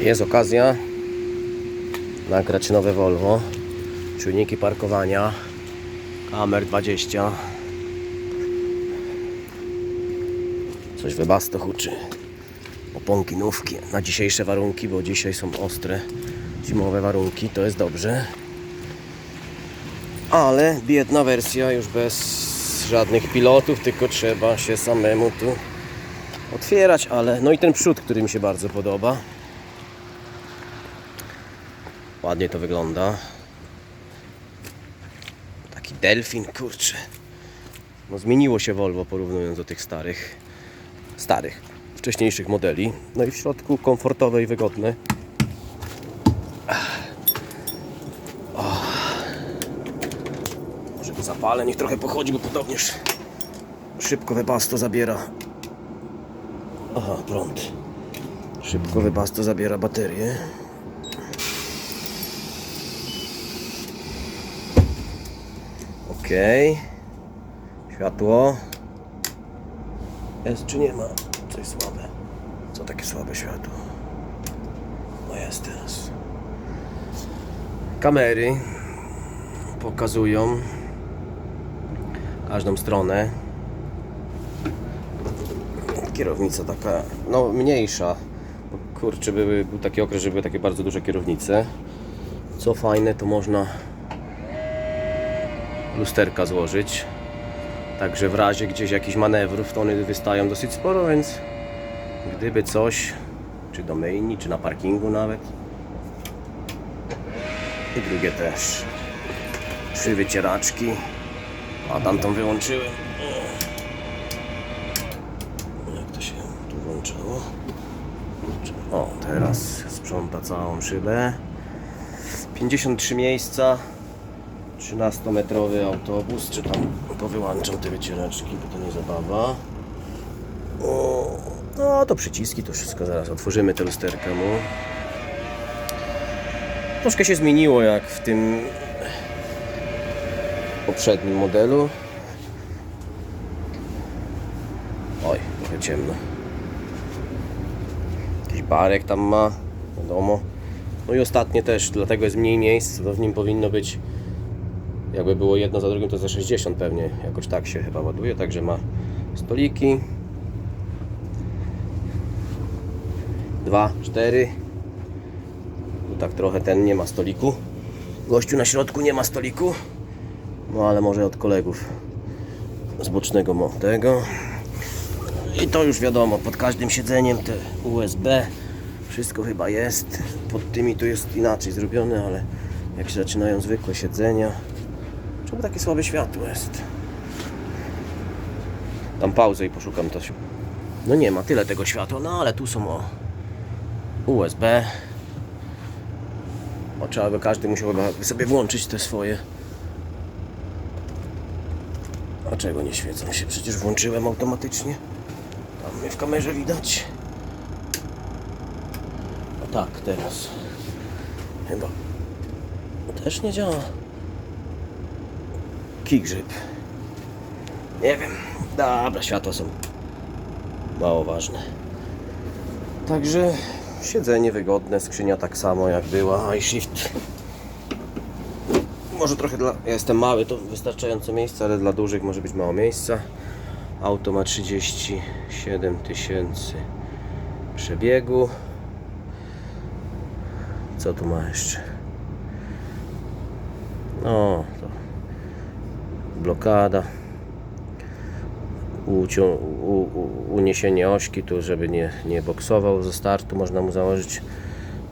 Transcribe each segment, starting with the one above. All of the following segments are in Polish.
Jest okazja nagrać nowe Volvo. Czujniki parkowania. Kamer 20. Coś wybasto huczy. Oponki nówki na dzisiejsze warunki, bo dzisiaj są ostre zimowe warunki, to jest dobrze. Ale biedna wersja już bez żadnych pilotów, tylko trzeba się samemu tu otwierać, ale no i ten przód, który mi się bardzo podoba. Ładnie to wygląda. Taki delfin, kurczę. No zmieniło się Volvo porównując do tych starych, starych, wcześniejszych modeli. No i w środku komfortowe i wygodne. Może go zapalę, niech trochę pochodzi, bo podobnież szybko wypasto zabiera. Aha, prąd. Szybko wypasto zabiera baterię. Okej. Światło. Jest czy nie ma? Coś słabe. Co takie słabe światło? No jest teraz. Kamery pokazują każdą stronę. Kierownica taka, no mniejsza. Kurczę, były, był taki okres, że były takie bardzo duże kierownice. Co fajne, to można lusterka złożyć. Także w razie gdzieś jakichś manewrów, to one wystają dosyć sporo, więc gdyby coś, czy do czy na parkingu nawet. I drugie też. Trzy wycieraczki. A tamtą wyłączyłem. Jak to się tu włączało? O, teraz sprząta całą szybę. 53 miejsca. 13-metrowy autobus, czy tam powyłączam te wycieraczki, bo to nie zabawa. O, no to przyciski, to wszystko zaraz otworzymy tę lusterkę mu. Troszkę się zmieniło jak w tym poprzednim modelu. Oj, trochę ciemno. Jakiś barek tam ma, wiadomo. No i ostatnie też, dlatego jest mniej miejsc, to w nim powinno być jakby było jedno za drugim, to za 60 pewnie. Jakoś tak się chyba ładuje, także ma stoliki. Dwa, cztery. Tu tak trochę ten nie ma stoliku. Gościu na środku nie ma stoliku. No ale może od kolegów z bocznego mo- tego. I to już wiadomo, pod każdym siedzeniem te USB. Wszystko chyba jest. Pod tymi tu jest inaczej zrobione, ale jak się zaczynają zwykłe siedzenia. Czemu takie słabe światło jest? Dam pauzę i poszukam to. No nie ma tyle tego światła, no ale tu są o USB. O, trzeba by każdy musiał sobie włączyć te swoje. A czego nie świecą się? Przecież włączyłem automatycznie. Tam mnie w kamerze widać. A tak, teraz. Chyba. Też nie działa. Kigrzyb. Nie wiem. Dobra, światła są mało ważne. Także siedzenie wygodne, skrzynia tak samo jak była, iShift. Może trochę dla... Ja jestem mały, to wystarczająco miejsca, ale dla dużych może być mało miejsca. Auto ma 37 tysięcy przebiegu. Co tu ma jeszcze? No, to blokada, ucią, uniesienie ośki tu, żeby nie, nie boksował ze startu, można mu założyć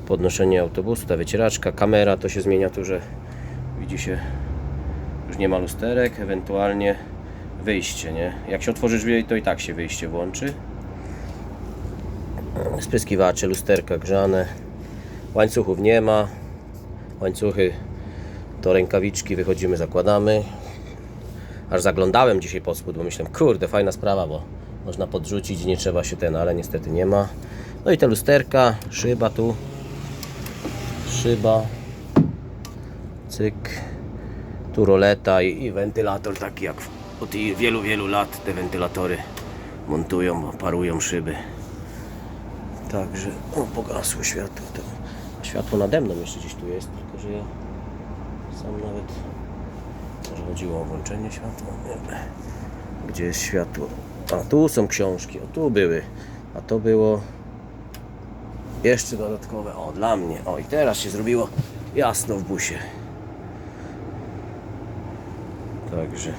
podnoszenie autobusu, ta wycieraczka, kamera to się zmienia tu, że widzi się, już nie ma lusterek, ewentualnie wyjście, nie? Jak się otworzy drzwi, to i tak się wyjście włączy. Spryskiwacze, lusterka grzane, łańcuchów nie ma, łańcuchy to rękawiczki wychodzimy, zakładamy. Aż zaglądałem dzisiaj pod spód, bo myślałem, kurde, fajna sprawa, bo można podrzucić, nie trzeba się ten, ale niestety nie ma. No i te lusterka, szyba tu, szyba, cyk, tu roleta i, i wentylator taki jak od wielu, wielu lat te wentylatory montują, parują szyby. Także, o, pogasło światło. To, światło nade mną jeszcze gdzieś tu jest, tylko że ja sam nawet. Chodziło o włączenie światła? Nie. Gdzie jest światło? A tu są książki, o tu były. A to było jeszcze dodatkowe. O, dla mnie. O, i teraz się zrobiło jasno w busie. Także.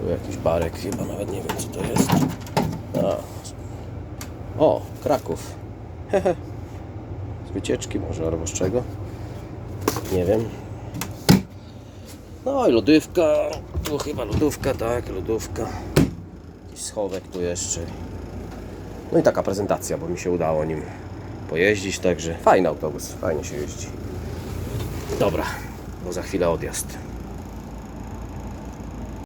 Tu jakiś barek, chyba nawet nie wiem co to jest. A. O, Kraków. Hehe. Z wycieczki może albo z czego. Nie wiem. No i lodówka. Tu chyba lodówka, tak, lodówka. Jakiś schowek tu jeszcze. No i taka prezentacja, bo mi się udało nim pojeździć, także fajny autobus, fajnie się jeździ. Dobra, bo za chwilę odjazd.